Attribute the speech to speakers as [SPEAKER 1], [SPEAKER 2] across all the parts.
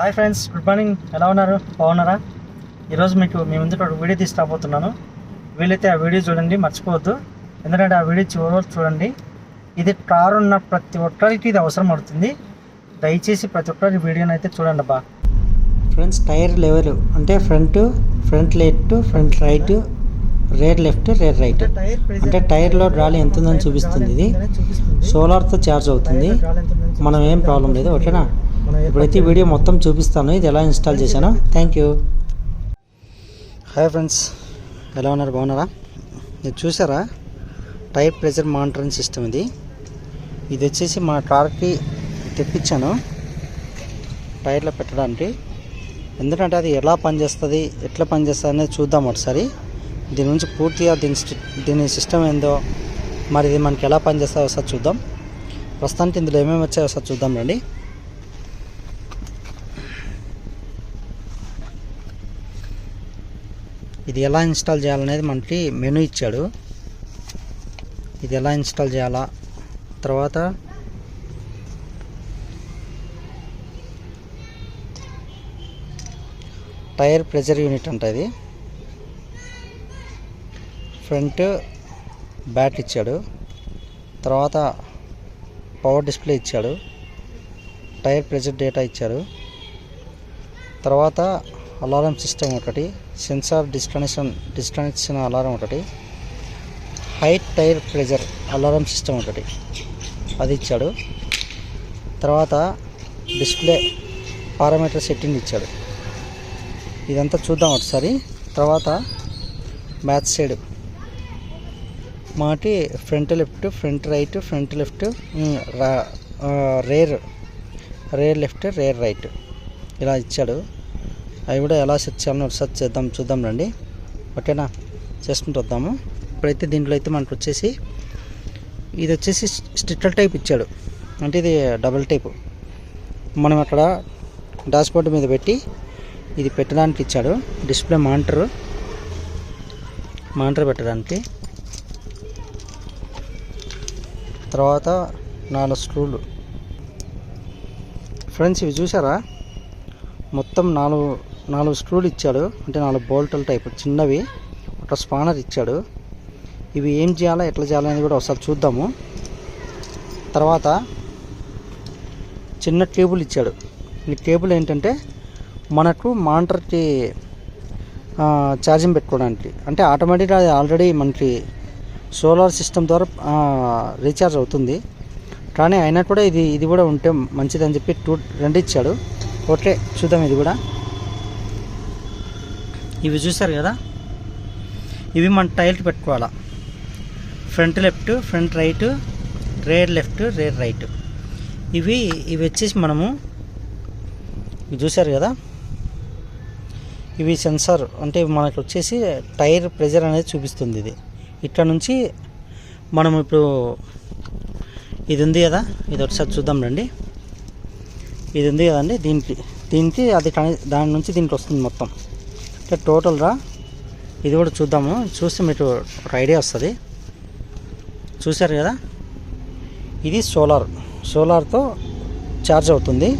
[SPEAKER 1] Hi friends good morning. ఎలా ఉన్నారు? బాగున్నారా? ఈరోజు మీకు మీ ముందు ఒక వీడియో తీసి రాబోతున్నాను వీలైతే ఆ వీడియో చూడండి మర్చిపోవద్దు. ఎందుకంటే ఆ వీడియో చివరి చూడండి. ఇది కారు ఉన్న ప్రతి ఒక్కరికి ఇది అవసరం పడుతుంది దయచేసి ప్రతి ఒక్కరి వీడియోని అయితే చూడండి బా ఫ్రెండ్స్ టైర్ లెవెల్ అంటే front front left front right rear left rear right. అంటే టైర్లో గాలి ఎంత ఉందని చూపిస్తుంది ఇది. సోలార్తో ఛార్జ్ అవుతుంది. మనం ఏం ప్రాబ్లం లేదు ఓకేనా? ఇప్పుడైతే ఈ వీడియో మొత్తం చూపిస్తాను. ఇది ఎలా ఇన్స్టాల్ చేశాను. థ్యాంక్ యూ హాయ్ ఫ్రెండ్స్ ఎలా ఉన్నారు? బాగున్నారా? ఇది చూసారా? టైర్ ప్రెజర్ మానిటరింగ్ సిస్టమ్ ఇది. ఇది వచ్చేసి మా కార్కి తెప్పించాను. టైర్లో పెట్టడానికి. ఎందుకంటే అది ఎలా పనిచేస్తుంది ఎట్లా పనిచేస్తుంది అనేది చూద్దాం ఒకసారి. దీని నుంచి పూర్తిగా దీని దీని సిస్టమ్ ఏందో మరి ఇది మనకి ఎలా పనిచేస్తుందో ఒకసారి చూద్దాం. ప్రస్తుతానికి ఇందులో ఏమేమి వచ్చాయో ఒకసారి చూద్దాం రండి. ఇది ఎలా ఇన్స్టాల్ చేయాలనేది మనకి మెనూ ఇచ్చాడు. ఇది ఎలా ఇన్స్టాల్ చేయాలా? తర్వాత టైర్ ప్రెజర్ యూనిట్ అంట ఇది. ఫ్రంట్ బ్యాట్ ఇచ్చాడు. తర్వాత పవర్ డిస్ప్లే ఇచ్చాడు. టైర్ ప్రెజర్ డేటా ఇచ్చాడు. తర్వాత అలారం సిస్టమ్ ఒకటి. సెన్సార్ డిస్కనెక్షన్ డిస్కనెక్షన్ అలారం ఒకటి. Height tyre pressure alarm system ఒకటి. అది ఇచ్చాడు. తర్వాత డిస్ప్లే పారామీటర్ సెట్టింగ్ ఇచ్చాడు. ఇదంతా చూద్దాం ఒకసారి. తర్వాత బ్యాక్ సైడ్. మాటి front left front right front left rear rear left rear right. ఇలా ఇచ్చాడు. అవి కూడా ఎలా సెర్చ్ చేయాలని సెర్చ్ చేద్దాం చూద్దాం రండి. ఓకేనా? చేసుకుంటూ వద్దాము. ఇప్పుడైతే దీంట్లో అయితే మనకు వచ్చేసి ఇది వచ్చేసి స్టిక్కర్ టైప్ ఇచ్చాడు. అంటే ఇది డబుల్ టైప్. మనం అక్కడ డాష్బోర్డ్ మీద పెట్టి ఇది పెట్టడానికి ఇచ్చాడు. డిస్ప్లే మానిటర్ మానిటర్ పెట్టడానికి. తర్వాత నాలుగు స్క్రూలు. ఫ్రెండ్స్ ఇవి చూసారా? మొత్తం నాలుగు నాలుగు స్క్రూలు ఇచ్చాడు. అంటే నాలుగు బోల్టుల టైప్ చిన్నవి. ఒక స్పానర్ ఇచ్చాడు. ఇవి ఏం చేయాలా ఎట్లా చేయాలనేది కూడా ఒకసారి చూద్దాము. తర్వాత చిన్న కేబుల్ ఇచ్చాడు. ఈ కేబుల్ ఏంటంటే మనకు మానిటర్కి ఛార్జింగ్ పెట్టుకోవడానికి. అంటే ఆటోమేటిక్గా అది ఆల్రెడీ మనకి సోలార్ సిస్టమ్ ద్వారా రీఛార్జ్ అవుతుంది. కానీ అయినా కూడా ఇది ఇది కూడా ఉంటే మంచిదని చెప్పి టూ రెండు ఇచ్చాడు. ఓకే చూద్దాం ఇది కూడా. ఇవి చూసారు కదా? ఇవి మన టైల్కి పెట్టుకోవాలా. Front left front right rear left rear right. ఇవి ఇవి వచ్చేసి మనము ఇవి చూసారు కదా? ఇవి సెన్సార్ అంటే మనకు వచ్చేసి టైర్ ప్రెజర్ అనేది చూపిస్తుంది ఇది. ఇక్కడ నుంచి మనం ఇప్పుడు ఇది ఉంది కదా? ఇది ఒకసారి చూద్దాం రండి. ఇది ఉంది కదండి దీనికి దీనికి అది కనె- దాని నుంచి దీనికి వస్తుంది మొత్తం. అంటే టోటల్గా ఇది కూడా చూద్దాము. చూస్తే మీకు ఒక ఐడియా వస్తుంది. చూశారు కదా? ఇది సోలార్. సోలార్తో ఛార్జ్ అవుతుంది.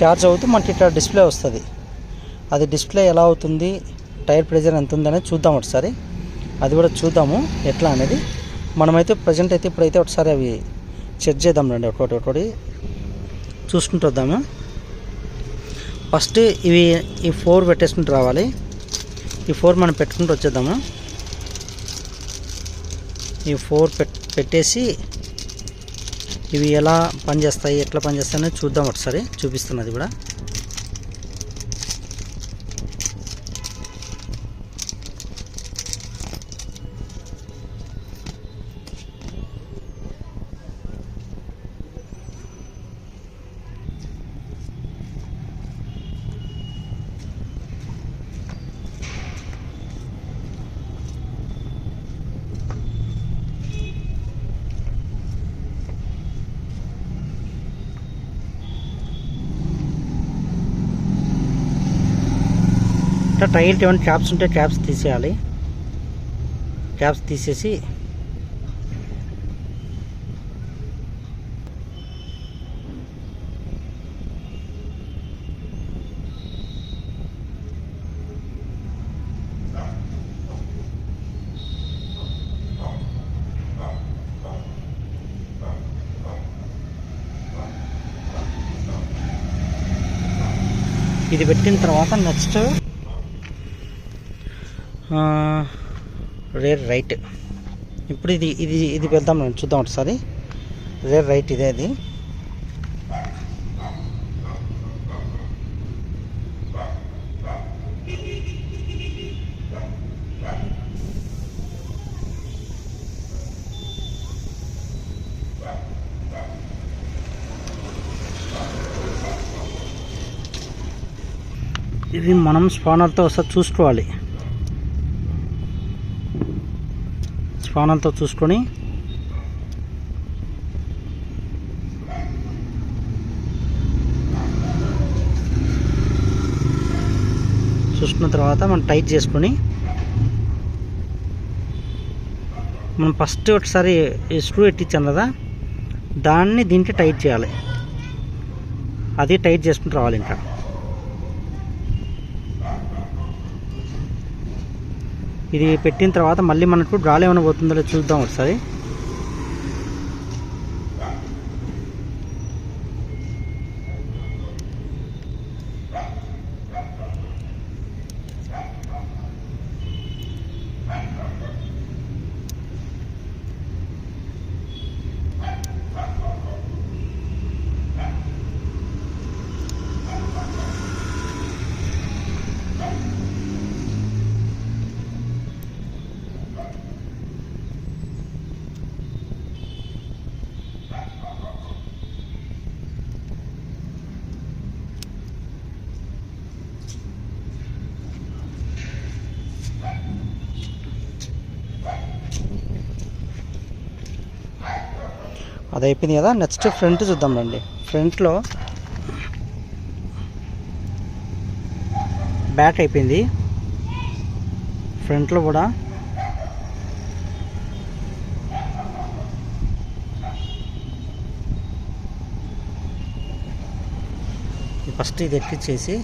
[SPEAKER 1] ఛార్జ్ అవుతూ మనకి ఇక్కడ డిస్ప్లే వస్తుంది. అది డిస్ప్లే ఎలా అవుతుంది? టైర్ ప్రెజర్ ఎంత ఉందనేది చూద్దాం ఒకసారి. అది కూడా చూద్దాము. ఎట్లా అనేది. మనమైతే ప్రజెంట్ అయితే ఇప్పుడైతే ఒకసారి అవి చెక్ చేద్దాం రండి. ఒకటి ఒకటి. చూసుకుంటూ వద్దాము. ఫస్ట్ ఇవి ఈ ఫోర్ పెట్టేసుకుంటూ రావాలి. ఈ ఫోర్ మనం పెట్టుకుంటూ వచ్చేద్దాము. ఈ ఫోర్ పెట్టేసి ఇవి ఎలా పనిచేస్తాయి ఎట్లా పనిచేస్తాయని చూద్దాం ఒకసారి. చూపిస్తున్నది కూడా. ఇట్లా టైర్ ఏమైనా క్యాప్స్ ఉంటే క్యాప్స్ తీసేయాలి. క్యాప్స్ తీసేసి ఇది పెట్టిన తర్వాత నెక్స్ట్ రేర్ రైట్. ఇప్పుడు ఇది ఇది ఇది వెళ్దాం మనం చూద్దాం ఒకసారి. రేర్ రైట్ ఇదే అది. ఇది మనం స్పానర్తో ఒకసారి చూసుకోవాలి. స్పానర్తో చూసుకొని చూసుకున్న తర్వాత మనం టైట్ చేసుకొని మనం ఫస్ట్ ఒకసారి స్క్రూ ఎట్టించాం కదా దాన్ని దీనికి టైట్ చేయాలి. అది టైట్ చేసుకుని రావాలి ఇంకా. ఇది పెట్టిన తర్వాత మళ్ళీ మనకు గాలి ఏమైనా పోతుందో చూద్దాం ఒకసారి. అది అయిపోయింది కదా. నెక్స్ట్ ఫ్రంట్ చూద్దాం రండి ఫ్రంట్లో బ్యాక్ అయిపోయింది. ఫ్రంట్లో కూడా ఫస్ట్ ఇది ఎక్కిచ్చేసి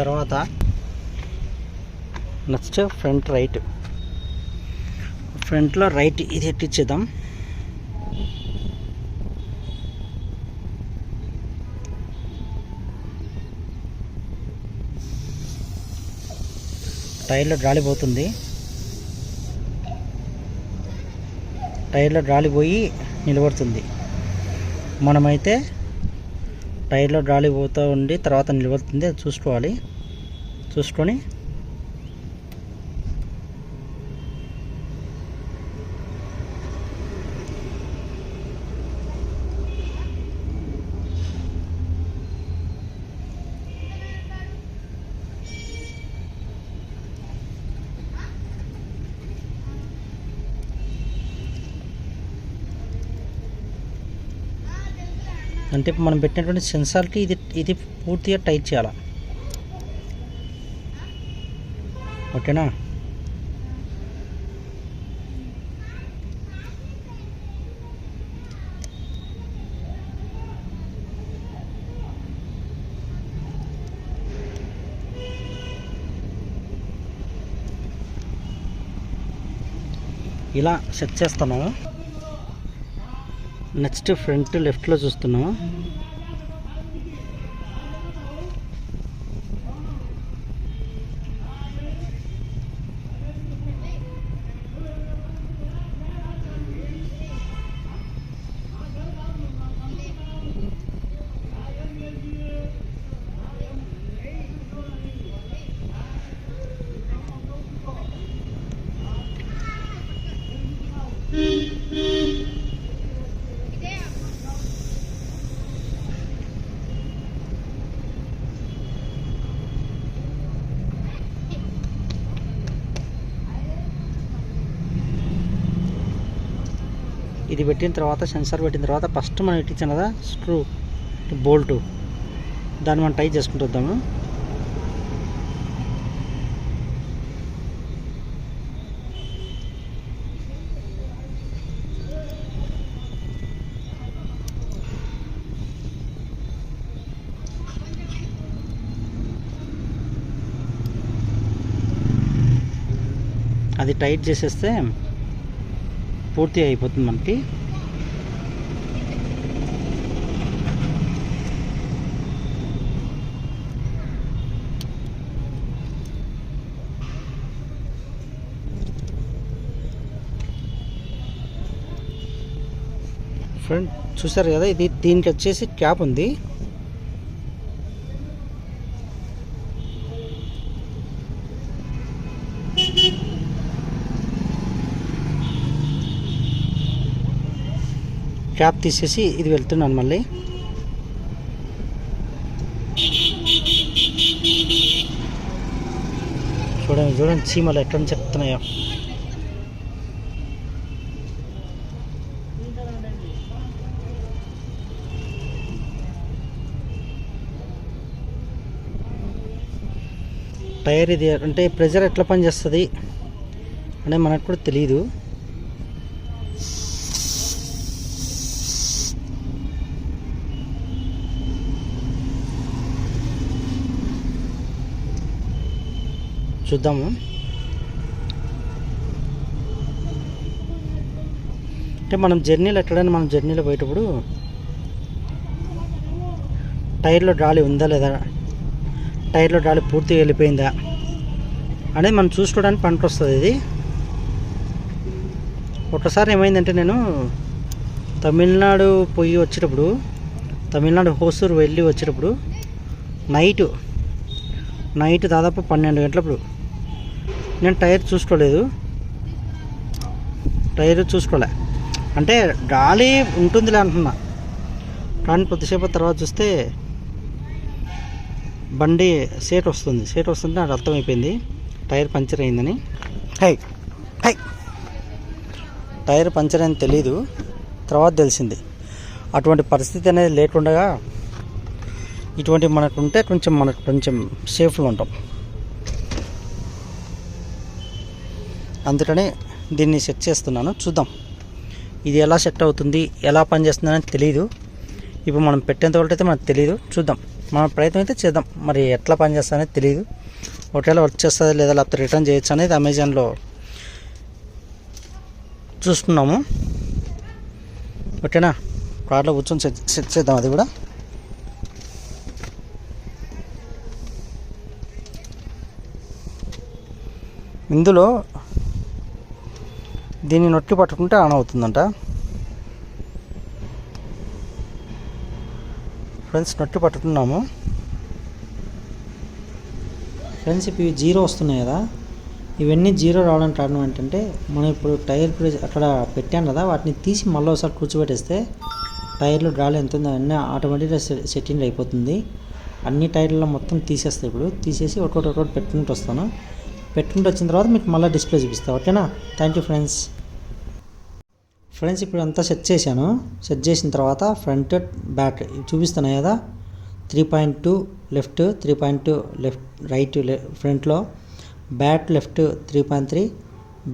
[SPEAKER 1] తర్వాత నెక్స్ట్ ఫ్రంట్ రైట్. ఫ్రంట్లో రైట్ ఇది ఎట్టించేద్దాం టైర్లో గాలి పోతుంది. టైర్లో గాలి పోయి నిలబడుతుంది. మనమైతే టైర్లో గాలి పోతూ ఉండి తర్వాత నిలబడుతుంది అది చూసుకోవాలి. చూసుకొని అంటే మనం పెట్టినటువంటి సెన్సార్కి ఇది ఇది పూర్తిగా టైట్ చేయాలి? ఓకేనా? ఇలా సెట్ చేస్తున్నాము నెక్స్ట్ ఫ్రంట్ లెఫ్ట్లో చూస్తున్నాము ఇది పెట్టిన తర్వాత సెన్సార్ పెట్టిన తర్వాత ఫస్ట్ మనం ఇచ్చిన కదా స్క్రూ బోల్టు. దాన్ని మనం టైట్ చేసుకుంటూ వద్దాము. అది టైట్ చేసేస్తే పూర్తి అయిపోతుంది మనకి. ఫ్రెండ్ చూసారు కదా ఇది దీనికి వచ్చేసి క్యాప్ ఉంది. క్యాప్ తీసేసి ఇది వెళ్తున్నాను మళ్ళీ. చూడండి చూడండి చీమలు ఎట్లా చెప్తున్నాయో. టైర్ ఇది అంటే ప్రెజర్ ఎట్లా పనిచేస్తుంది అనేది మనకు కూడా తెలియదు చూద్దాము. అంటే మనం జర్నీలో ఎక్కడైనా మనం జర్నీలో పోయేటప్పుడు టైర్లో గాలి ఉందా లేదా? టైర్లో గాలి పూర్తిగా వెళ్ళిపోయిందా? అనేది మనం చూసుకోవడానికి పనికి వస్తుంది ఇది. ఒకసారి ఏమైందంటే నేను తమిళనాడు పోయి వచ్చేటప్పుడు తమిళనాడు హోసూరు వెళ్ళి వచ్చేటప్పుడు నైట్ నైట్ దాదాపు పన్నెండు గంటలప్పుడు నేను టైర్ చూసుకోలేదు. టైర్ చూసుకోలే. అంటే గాలి ఉంటుందిలే అంటున్నా. కానీ కొద్దిసేపు తర్వాత చూస్తే బండి సేట్ వస్తుంది. సేట్ వస్తుంటే నాకు అర్థమైపోయింది. టైర్ పంచర్ అయిందని. High high. టైర్ పంచర్ అని తెలీదు. తర్వాత తెలిసింది. అటువంటి పరిస్థితి అనేది లేకుండగా ఇటువంటి మనకు ఉంటే కొంచెం మనకు కొంచెం సేఫ్గా ఉంటాం. అందుకని దీన్ని సెట్ చేస్తున్నాను. చూద్దాం. ఇది ఎలా సెట్ అవుతుంది ఎలా పనిచేస్తుంది అనేది తెలియదు ఇప్పుడు మనం పెట్టేంత వరకు అయితే మనకు తెలియదు చూద్దాం. మన ప్రయత్నం అయితే చేద్దాం. మరి ఎట్లా పనిచేస్తుంది తెలియదు ఒకవేళ వర్క్ చేస్తుందా లేదా లేకపోతే రిటర్న్ చేయొచ్చు అనేది అమెజాన్లో చూస్తున్నాము. ఓకేనా? కార్లో కూర్చొని సెట్ సెట్ చేద్దాం అది కూడా. ఇందులో దీన్ని నొక్కి పట్టుకుంటే ఆన్ అవుతుందంట. ఫ్రెండ్స్ నొక్కి పట్టుకున్నాము. ఫ్రెండ్స్ ఇప్పుడు ఇవి జీరో వస్తున్నాయి కదా. ఇవన్నీ జీరో రావడానికి కారణం ఏంటంటే మనం ఇప్పుడు టైర్ ప్రెస్ అక్కడ పెట్టాం కదా వాటిని తీసి మళ్ళీ ఒకసారి కూర్చోబెట్టేస్తే టైర్లు డ్రాలు ఎంత ఉందో అన్నీ ఆటోమేటిక్గా సెట్టింగ్ అయిపోతుంది. అన్ని టైర్లలో మొత్తం తీసేస్తాయి ఇప్పుడు. తీసేసి ఒకటి ఒకటి పెట్టుకుంటూ వస్తాను. పెట్టుకుంటూ వచ్చిన తర్వాత మీకు మళ్ళీ డిస్ప్లే చూపిస్తాను ఓకేనా? థ్యాంక్ యూ ఫ్రెండ్స్ ఫ్రెండ్స్ ఇప్పుడు అంతా సెట్ చేశాను. సెట్ చేసిన తర్వాత ఫ్రంట్ బ్యాక్ చూపిస్తున్నాయి కదా? Three point two left three point two left right ఫ్రంట్లో. Back left three point three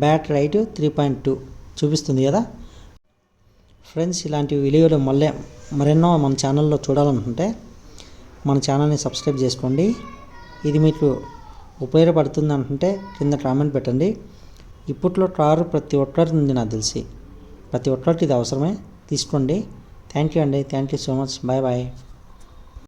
[SPEAKER 1] back right three point two చూపిస్తుంది కదా? ఫ్రెండ్స్ ఇలాంటి వీడియోలు మళ్ళీ మరెన్నో మన ఛానల్లో చూడాలనుకుంటే మన ఛానల్ని సబ్స్క్రైబ్ చేసుకోండి. ఇది మీకు ఉపయోగపడుతుంది అనుకుంటే కింద కామెంట్ పెట్టండి. ఇప్పట్లో కారు ప్రతి ఒక్కరికి ఉంది నాకు తెలిసి. ప్రతి ఒక్కరికి ఇది అవసరమే. తీసుకోండి. థ్యాంక్ యూ అండి. Thank you so much bye bye